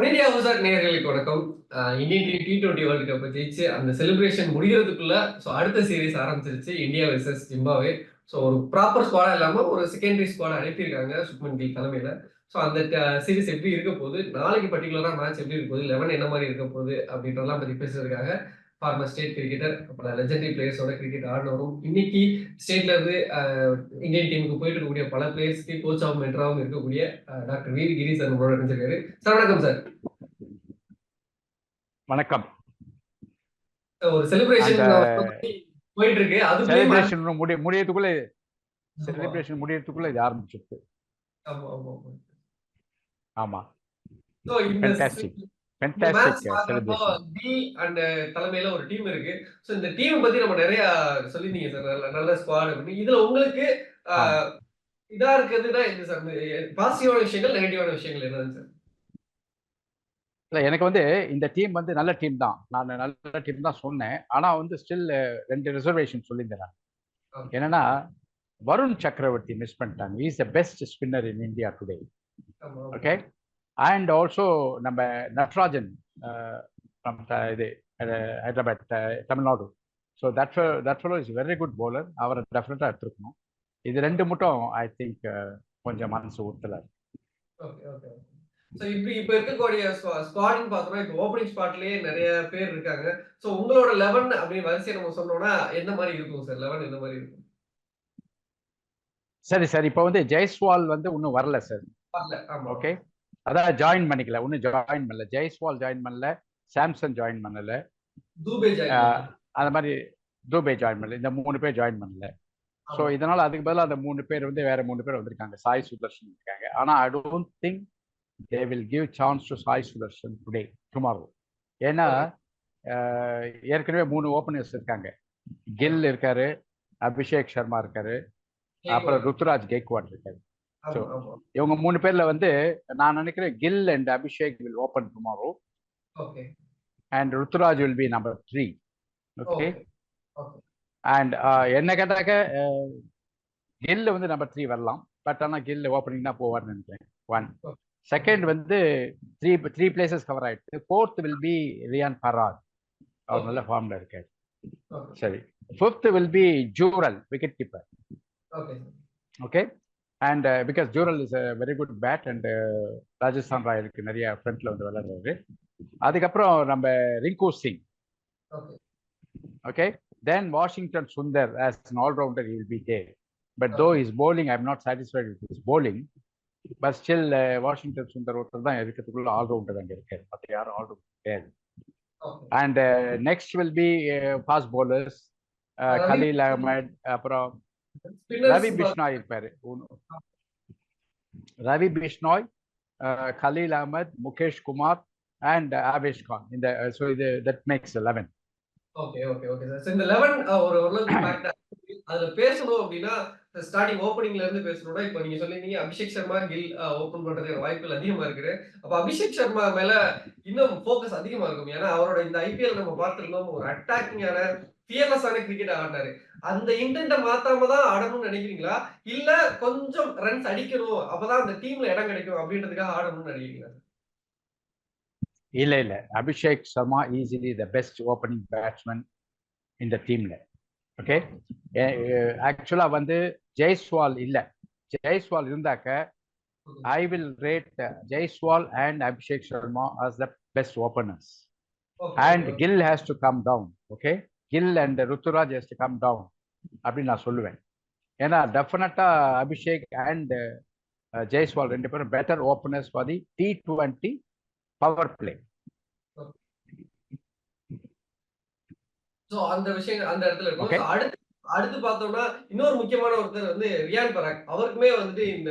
One India ஹவுசர் நேயர்களுக்கு வணக்கம் Indian team T twenty world cup ஜெயிச்சு அந்த செலிப்ரேஷன் முடிகிறதுக்குள்ள ஸோ அடுத்த சீரிஸ் ஆரம்பிச்சிருச்சு இந்தியா வெர்சஸ் ஜிம்பாவே ஸோ ஒரு ப்ராப்பர் ஸ்குவாடா இல்லாமல் ஒரு செகண்டரி ஸ்குவாட் அனுப்பியிருக்காங்க சுக்மன் கில் தலைமையில். ஸோ அந்த சீரிஸ் எப்படி இருக்க போகுது நாளைக்கு பர்டிகுலராக மேட்ச் எப்படி இருக்க போகுது லெவன் என்ன மாதிரி இருக்க போகுது அப்படின்றதெல்லாம் பற்றி பேசுறதுக்காக ஃபார்மர் ஸ்டேட் கிரிக்கெட்டர் பல லெஜெண்டரி பிளேயர்ஸோட கிரிக்கெட் ஆடினவரும் இன்னைக்கு ஸ்டேட்ல இருந்து இந்தியன் டீமுக்கு போயிட்டு இருக்கக்கூடிய பல பிளேயர்ஸ்க்கு கோச்சாகவும் மென்டராகவும் இருக்கக்கூடிய டாக்டர் வி கிரி சார் நம்மளோட நினைச்சிருக்காரு சார் வணக்கம் சார். வணக்கம். ஒரு செலிப்ரேஷன் போயிட்டு இருக்கு அது செலிப்ரேஷன் முடிய முடியறதுக்குள்ள செலிப்ரேஷன் முடியறதுக்குள்ள இது ஆரம்பிச்சிருக்கு. ஆமா So, இந்த தலைமையில ஒரு டீம் இருக்கு. சோ இந்த டீம் பத்தி நம்ம நிறைய சொல்லிருந்தீங்க சார் நல்ல நல்ல ஸ்குவாட் அப்படின்னு. இதுல உங்களுக்கு இதா இருக்குதுன்னா என்ன சார் பாசிட்டிவான விஷயங்கள் நெகட்டிவான விஷயங்கள் என்னது சார் இல்ல எனக்கு வந்து இந்த டீம் வந்து நல்ல டீம் தான். நான் நல்ல டீம் தான் சொன்னேன். ஆனா வந்து ஸ்டில் ரெண்டு ரிசர்வேஷன் சொல்லியிருந்தேன். என்னன்னா வருண் சக்கரவர்த்தி மிஸ் பண்ணிட்டாங்க. Is the best spinner in India today okay and also நம்ம நட்ராஜன் ஃப்ரம் இது Hyderabad Tamil Nadu. So that that fellow is very good bowler. அவரை டெஃபினட்டாக எடுத்துருக்கணும். இது ரெண்டு மட்டும் ஐ திங்க் கொஞ்சம் மனசு ஊத்தல சோ இப்படி இப்ப இருக்கக்கூடிய ஸ்குவாட்னு பார்த்தோம்னா இப்போ ஓப்பனிங் ஸ்பாட்லயே நிறைய பேர் இருக்காங்க. சோ உங்களோட லெவன் அப்படின்னு வரிசையை நம்ம சொன்னோம்னா எந்த மாதிரி இருக்கும் சார் லெவன் எந்த மாதிரி இருக்கும்? சரி சார். இப்போ வந்து ஜெய்ஸ்வால் வந்து இன்னும் வரல சார் ஓகே அதான் ஜாயின் பண்ணிக்கல இன்னும் ஜாயின் பண்ணல. ஜெய்ஸ்வால் ஜாயின் பண்ணல சாம்சன் ஜாயின் பண்ணல. அந்த மாதிரி தூபே ஜாயின் பண்ணல. இந்த மூணு பேர் ஜாயின் பண்ணல. ஸோ. இதனால அதுக்கு பதிலா அந்த மூணு பேர் வந்து வேற மூணு பேர் வந்திருக்காங்க. சாய் சுதர்ஷன் இருக்காங்க. ஆனா I don't think they will give chance to Sai Sudharsan today tomorrow ஏன்னா ஏற்கனவே மூணு ஓப்பனர்ஸ் இருக்காங்க. கில் இருக்காரு அபிஷேக் சர்மா இருக்காரு. அப்புறம் ருத்துராஜ் கெய்க்வாட் இருக்காரு. இவங்க மூணு பேர்ல வந்து நான் நினைக்கிறேன் Gill and Abhishek will open tomorrow okay and Ruturaj will be number three okay and என்ன கேட்டாக்க கில் வந்து நம்பர் த்ரீ வரலாம். பட் ஆனால் கில் ஓப்பனிங் தான் போவார்னு நினைக்கிறேன். ஒன். செகண்ட் வந்து த்ரீ த்ரீ பிளேசஸ் கவர் ஆயிடுச்சு. Fourth will be Riyan Parag அவர். நல்ல ஃபார்ம்ல இருக்காரு. சரி. Fifth will be Jurel wicket keeper okay and because Jurel is a very good bat and Rajasthan ராயலுக்கு நிறைய ஃப்ரண்ட்ல வந்து விளையாடுறாரு அதுக்கப்புறம் நம்ம Rinku Singh okay okay then washington sundar as an all-rounder he will be there but though his bowling i'm not satisfied with his bowling but still uh, washington sundar ஒருத்தர் தான் இருக்கிறதுக்குள்ள all-rounder அங்க இருக்காரு மற்ற யாரும் all-rounder கிடையாது okay and uh, next will be uh, fast bowlers uh, Ravi- Khaleel Ahmed அப்புறம் spinners Ravi Bishnoi இருப்பாரு. Ravi Bishnoi uh, Khaleel Ahmed Mukesh Kumar and Avesh Khan. இந்த ஸோ இது that makes eleven okay okay okay sir இந்த லெவன் ஒரு ஓரளவுக்கு. அதுல பேசணும் அப்படின்னா ஸ்டார்டிங் ஓப்பனிங்ல இருந்து பேசணும்னா இப்போ நீங்க சொல்லிருந்தீங்க அபிஷேக் சர்மா கில் ஓப்பன் பண்றதுக்கு வாய்ப்புகள் அதிகமா இருக்குது. அப்ப அபிஷேக் சர்மா மேல இன்னும் ஃபோக்கஸ் அதிகமா இருக்கும். ஏன்னா அவரோட இந்த ஐபிஎல் நம்ம பார்த்துருந்தோம் ஒரு அட்டாக்கிங்கான ஃபியர்லெஸ்ஸான கிரிக்கெட் ஆடினாரு அந்த இன்டென்ட்டை மாத்தாம தான் ஆடணும்னு நினைக்கிறீங்களா? இல்ல கொஞ்சம் ரன்ஸ் அடிக்கணும் அப்பதான் அந்த டீம்ல இடம் கிடைக்கும் அப்படின்றதுக்காக ஆடணும்னு நினைக்கிறீங்களா? இல்ல இல்ல. Abhishek Sharma easily the best opening batsman இந்த டீம்ல ஓகே ஆக்சுவலா வந்து ஜெய்ஸ்வால் இல்ல. ஜெய்ஸ்வால் இருந்தாக்க I will rate Jaiswal and Abhishek Sharma as the best openers and Gill has to come down okay Gill and Ruturaj has to come down அப்படின்னு நான் சொல்லுவேன். ஏன்னா டெஃபினட்டா அபிஷேக் அண்ட் ஜெய்ஸ்வால் ரெண்டு பேரும் better openers for the T twenty power play so அந்த விஷயம் அந்த இடத்துல இருக்கும். அடுத்து அடுத்து பார்த்தோம்னா இன்னொரு முக்கியமான ஒருத்தர் வந்து ரியான் பராக். அவருக்குமே வந்துட்டு இந்த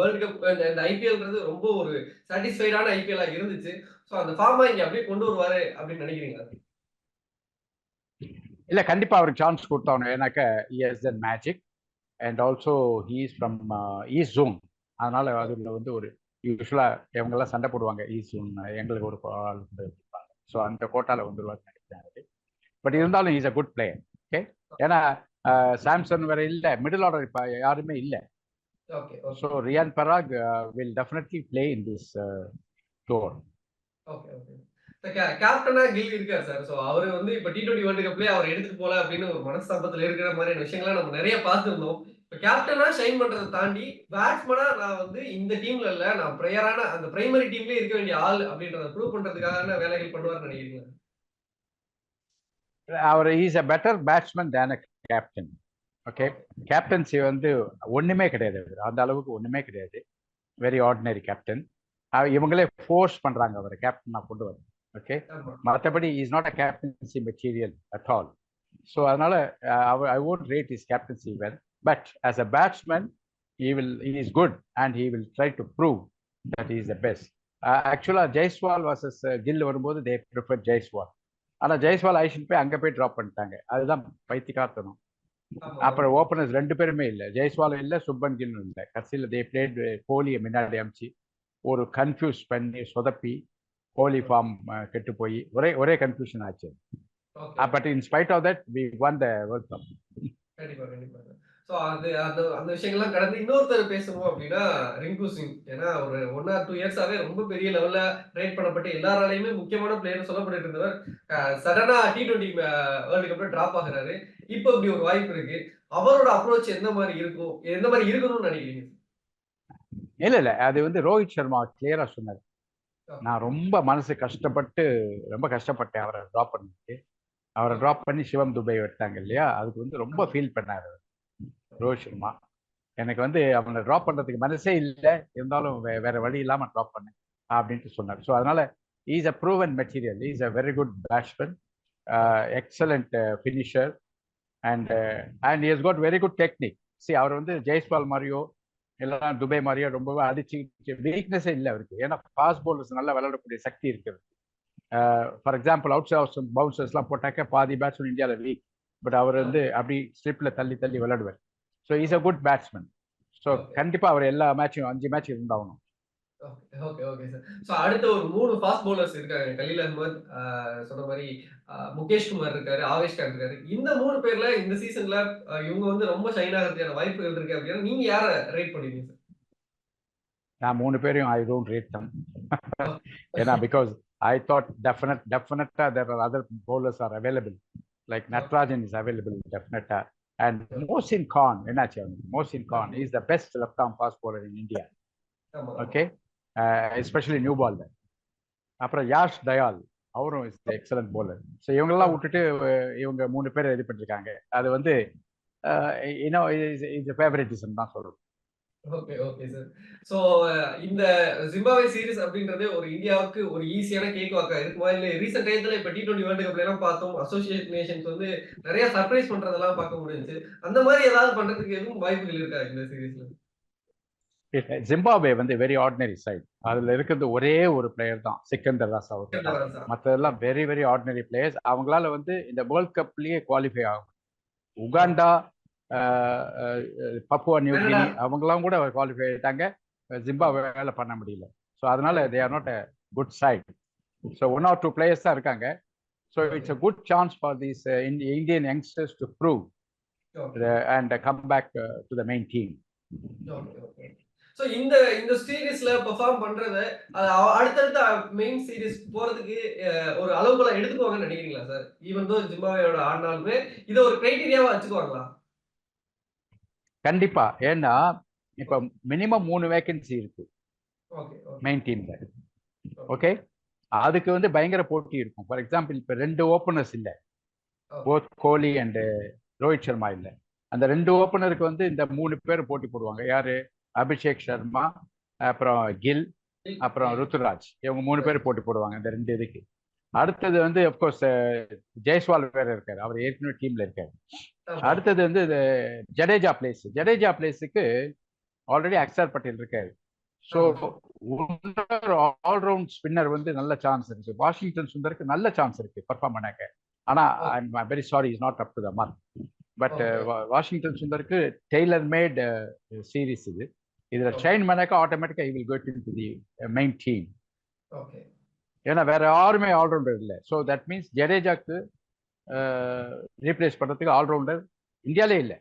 வேர்ல்டு கப் இந்த ஐபிஎல்ன்றது ரொம்ப ஒரு சாட்டிஸ்ஃபைடான ஐபிஎல்லா இருந்துச்சு. சோ அந்த ஃபார்மா இங்க அப்படியே கொண்டு வருவாரு அப்படின்னு நினைக்கிறீங்களா? இல்ல கண்டிப்பா அவருக்கு சான்ஸ் கொடுத்தாங்க ஏன்னாக்க இஎஸ் தன் magic and also he's from east zone அதனால அதுல வந்து ஒரு யூஸ்வலா இவங்க எல்லாம் சண்டை போடுவாங்க. ஈஸ்ட் ஜோன் எங்களுக்கு ஒரு ஸோ அந்த கோட்டால நினைக்கிறேன் பட் இருந்தாலும் is a good player okay ஏன்னா சாம்சன் வேற இல்ல. மிடில் ஆர்டர் இப்ப யாருமே இல்ல. So Riyan Parag will definitely play in this tour okay okay கேப்டனா கில் இருக்காரு சார் ஸோ அவர் வந்து இப்போ டி டுவெண்ட்டி வேர்ல்டு கப்லேயே அவர் எடுத்துட்டு போல அப்படின்னு ஒரு மனஸ்தாபத்தில் இருக்கிற மாதிரியான விஷயங்கள்லாம் நம்ம நிறைய பார்த்துருந்தோம். இப்போ கேப்டனா ஷைன் பண்றதை தாண்டி பேட்ஸ்மேனா நான் வந்து இந்த டீம்ல இல்ல. நான் பிரையரான அந்த பிரைமரி டீம்லயே இருக்க வேண்டிய ஆள் அப்படின்றத ப்ரூவ் பண்றதுக்கான வேலைகள் பண்ணுவார்னு நினைக்கிறீங்களா? அவர் is a better batsman than a captain okay captaincy வந்து ஒண்ணுமே கிடையாது அவரு. அந்த அளவுக்கு ஒண்ணுமே கிடையாது. வெரி ஆர்டினரி கேப்டன் இவங்களே ஃபோர்ஸ் பண்றாங்க அவரை கேப்டனா கொண்டு வர ஓகே ஆமா மற்றபடி is not a captaincy material at all so அதனால I won't rate is captaincy well but as a batsman he will he is good and he will try to prove that he is the best. Uh, ஆக்சுவலா Jaiswal versus kill வரும்போது they prefer Jaiswal ஆனா ஜெய்ஸ்வால் ஐஷன் போய் அங்க போய் drop பண்ணிட்டாங்க. அதுதான் பைத்தியக்காரத்தனம். அப்புறம் ஓப்பனர்ஸ் ரெண்டு பேருமே இல்லை. ஜெய்ஸ்வால் இல்லை சுப்பன் கில் இல்லை. கடைசியில் தே பிளேட் கோலியை முன்னாடி அமிச்சு ஒரு கன்ஃபியூஸ் பண்ணி சொதப்பி கோலி ஃபார்ம் கெட்டு போய் ஒரே ஒரே கன்ஃபியூஷன் ஆச்சு. But in spite of that we won the world cup கண்டிப்பா கண்டிப்பா. ஸோ அது அந்த அந்த விஷயங்கள்லாம் கடந்து இன்னொருத்தர் பேசணும் அப்படின்னா ரிங்கு சிங். ஏன்னா ஒரு ஒன் ஆர் டூ இயர்ஸாவே ரொம்ப பெரிய லெவல்ல ரேட் பண்ணப்பட்டு எல்லாராலையுமே முக்கியமான பிளேயர் சொல்லப்பட்டு இருந்தவர் சடனா டி டுவெண்ட்டி வேர்ல்டு கப்ல டிராப் ஆகுறாரு. இப்போ இப்படி ஒரு வாய்ப்பு இருக்கு. அவரோட அப்ரோச் எந்த மாதிரி இருக்கும்? எந்த மாதிரி இருக்கணும்னு நினைக்கிறீங்க? இல்ல இல்ல. அது வந்து ரோஹித் சர்மா கிளியரா சொன்னார். நான் ரொம்ப மனசு கஷ்டப்பட்டு ரொம்ப கஷ்டப்பட்டேன் அவரை ட்ராப் பண்ணிட்டு அவரை ட்ராப் பண்ணி சிவம் துபை எடுத்தாங்க இல்லையா? அதுக்கு வந்து ரொம்ப ஃபீல் பண்ணாரு அவர். ரோஹித் சர்மா எனக்கு வந்து அவனை ட்ராப் பண்றதுக்கு மனசே இல்லை. இருந்தாலும் வே- வேற வழி இல்லாமல் ட்ராப் பண்ணேன் அப்படின்ட்டு சொன்னார். ஸோ அதனால is a proven material is a very good batsman excellent finisher and and is got very good technique C அவர் வந்து ஜெய்ஸ்வால் மாதிரியோ இல்லைனா துபை மாதிரியோ ரொம்பவே அடிச்சு வீக்னஸே இல்லை அவருக்கு. ஏன்னா ஃபாஸ்ட் பவுலர்ஸ் நல்லா விளையாடக்கூடிய சக்தி இருக்குது ஃபார் எக்ஸாம்பிள் அவுட் ஹவுஸ் பவுன்சர்ஸ்லாம் போட்டாக்க பாதி பேட்ஸ்மேன் இந்தியாவில் வீக் பட் அவர் வந்து அப்படி ஸ்லிப்பில் தள்ளி தள்ளி விளையாடுவார். So is a good batsman so. கண்டிப்பாக அவர் எல்லா மேட்சும் அஞ்சு மேட்ச் இருந்தாகணும். ஓகே சார் ஸோ அடுத்த ஒரு மூணு ஃபாஸ்ட் பவுலர்ஸ் இருக்காங்க. கலீல் அஹ்மத் சொன்ன மாதிரி முகேஷ் குமார் இருக்காரு ஆவேஷ் கான் இருக்காரு. இந்த மூணு பேர்ல இந்த சீசன்ல இவங்க வந்து ரொம்ப ஷைன் ஆகிறதுக்கான வாய்ப்புகள் இருக்கு அப்படின்னா நீங்க யாரை ரேட் பண்ணுவீங்க சார் நான் மூணு பேரையும் ஐ டோன்ட் ரேட் தம் ஏன்னா பிகாஸ் ஐ தாட் டெஃபினட் டெஃபினட்டா there are other bowlers are available like Natarajan is available டெஃபினட்டா அண்ட் மோசின் கான் என்னாச்சு? அவனுக்கு Mohsin Khan is the best left arm pace bowler in India okay especially new ball அப்புறம் யாஷ் தயால் அவரும் is excellent bowler so இவங்கெல்லாம் விட்டுட்டு இவங்க மூணு பேர் இது பண்ணிருக்காங்க. அது வந்து இன்னும் இது ஃபேவரட்டிசம் தான் சொல்றோம். ஓகே ஓகே சார் ஸோ இந்த ஜிம்பாவே சீரிஸ் அப்படின்றது ஒரு இந்தியாவுக்கு ஒரு ஈஸியான கேக் வாக்கா இருக்குமா? இல்ல ரீசெண்ட் டயத்துல இப்ப டி டுவெண்ட்டி வேர்ல்டு கப்ல எல்லாம் பார்த்தோம். அசோசியேட் நேஷன்ஸ் வந்து நிறைய சர்ப்ரைஸ் பண்றதெல்லாம் பார்க்க முடிஞ்சுச்சு. அந்த மாதிரி ஏதாவது பண்றதுக்கு எதுவும் வாய்ப்புகள் இருக்கா இந்த சீரிஸ்ல ஜிம்பாப்வே வந்து வெரி ஆர்டினரி சைட் அதுல இருக்கிறது ஒரே ஒரு பிளேயர் தான் சிக்கந்தர் ராசா அவர் மற்றதெல்லாம் வெரி வெரி ஆர்டினரி பிளேயர்ஸ் அவங்களால வந்து இந்த வேர்ல்ட் கப்லயே குவாலிஃபை ஆகும். உகாண்டா பப்புவா நியூ கினி அவங்களாம் கூட குவாலிஃபை ஆயிட்டாங்க. ஜிம்பாப்வேல பண்ண முடியல. ஸோ அதனால they are not a good side so one or two players தான் இருக்காங்க. So it's a good chance for these Indian youngsters to prove and come back to the main team so இந்த இந்த சீரிஸ்ல perform பண்றத அடுத்தடுத்த main series போறதுக்கு ஒரு அளவுக்குள்ள எடுத்துக்குவாங்கன்னு நினைக்கிறீங்களா sir even though ஜிம்பாவேயோட ஆடினாலுமே இதை ஒரு கிரைட்டீரியாவா வச்சுக்குவாங்களா? கண்டிப்பா. ஏன்னா இப்போ மினிமம் மூணு வேகன்சி இருக்கு. மெயின் டீம்ல ஓகே அதுக்கு வந்து பயங்கர போட்டி இருக்கும். ஃபார் எக்ஸாம்பிள் இப்போ ரெண்டு ஓப்பனர்ஸ் இல்லை. போத் கோலி அண்ட் ரோஹித் சர்மா இல்லை. அந்த ரெண்டு ஓப்பனருக்கு வந்து இந்த மூணு பேர் போட்டி போடுவாங்க. யாரு? அபிஷேக் சர்மா அப்புறம் கில் அப்புறம் ருத்துராஜ் இவங்க மூணு பேர் போட்டி போடுவாங்க இந்த ரெண்டு இதுக்கு. அடுத்தது வந்து அப்கோர்ஸ் ஜெய்ஸ்வால் வேற இருக்காரு. அவர் ஏற்கனவே டீம்ல இருக்காரு. அடுத்தது வந்து ஜடேஜா பிளேஸ் ஜடேஜா பிளேஸுக்கு ஆல்ரெடி அக்சர் பட்டேல் இருக்காரு. ஸோ ஆல்ரவுண்ட் ஸ்பின்னர் வந்து நல்ல சான்ஸ் இருக்கு. வாஷிங்டன் சுந்தருக்கு நல்ல சான்ஸ் இருக்கு பர்ஃபார்ம் பண்ணாக்க. ஆனா I very sorry is not up to the mark but Washington சுந்தருக்கு tailor made series இது. இதுல ஷைன் பண்ணாக்க ஆட்டோமேட்டிக்கா இ will go to the main team ஏன்னா வேற யாருமே ஆல்ரவுண்டர் இல்லை. ஸோ தட் மீன்ஸ் ஜடேஜாக்கு ரீப்ளேஸ் பண்றதுக்கு ஆல்ரவுண்டர் இந்தியாலே இல்லை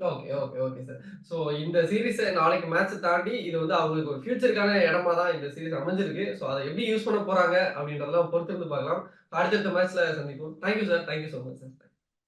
okay, okay, okay sir. So இந்த சீரிஸ நாளைக்கு மேட்ச்சை தாண்டி இது வந்து அவங்களுக்கு ஒரு ஃபியூச்சருக்கான இடமா தான் இந்த சீரீஸ் அமைஞ்சிருக்கு. ஸோ அதை எப்படி யூஸ் பண்ண போறாங்க அப்படின்றதெல்லாம் பொறுத்திருந்து பார்க்கலாம். அடுத்தடுத்த மேட்ச்ல சந்திப்போம். Thank you sir. Thank you much sir.